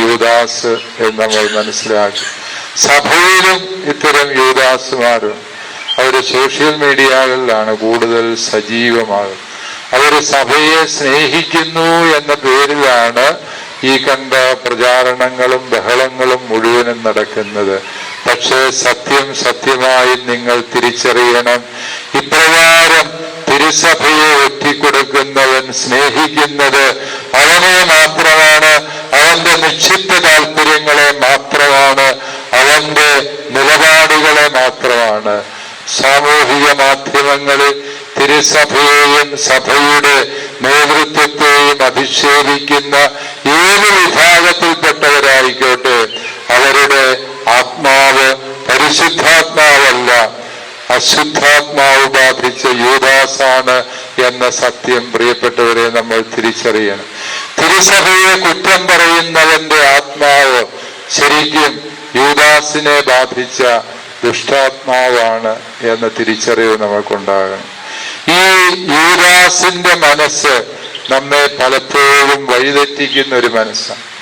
യൂദാസ് എന്ന് നമ്മൾ മനസ്സിലാക്കി. സഭയിലും ഇത്തരം യുവദാസുമാരും അവർ സോഷ്യൽ മീഡിയകളിലാണ് കൂടുതൽ സജീവമാകുന്നത്. അവർ സഭയെ സ്നേഹിക്കുന്നു എന്ന പേരിലാണ് ഈ കണ്ട പ്രചാരണങ്ങളും ബഹളങ്ങളും മുഴുവനും നടക്കുന്നത്. പക്ഷേ സത്യം സത്യമായി നിങ്ങൾ തിരിച്ചറിയണം. ഇപ്രകാരം തിരുസഭയെ ഒറ്റിക്കൊടുക്കുന്നവൻ സ്നേഹിക്കുന്നത് അവനെ മാത്രമാണ് മാത്രമാണ്. സാമൂഹിക മാധ്യമങ്ങളിൽ തിരുസഭയെയും സഭയുടെ നേതൃത്വത്തെയും അധിക്ഷേപിക്കുന്ന ഏത് വിഭാഗത്തിൽപ്പെട്ടവരായിക്കോട്ടെ അവരുടെ ആത്മാവ് പരിശുദ്ധാത്മാവല്ല. അശുദ്ധാത്മാവ് ബാധിച്ച യൂദാസാണ് എന്ന സത്യം പ്രിയപ്പെട്ടവരെ നമ്മൾ തിരിച്ചറിയണം. തിരുസഭയെ കുറ്റം പറയുന്നവന്റെ ആത്മാവ് ശരിക്കും യൂദാസിനെ ബാധിച്ച ദുഷ്ടാത്മാവാണ് എന്ന തിരിച്ചറിവ് നമുക്കുണ്ടാകണം. ഈ യൂദാസിന്റെ മനസ്സ് നമ്മെ പലപ്പോഴും വഴിതെറ്റിക്കുന്ന ഒരു മനസ്സാണ്.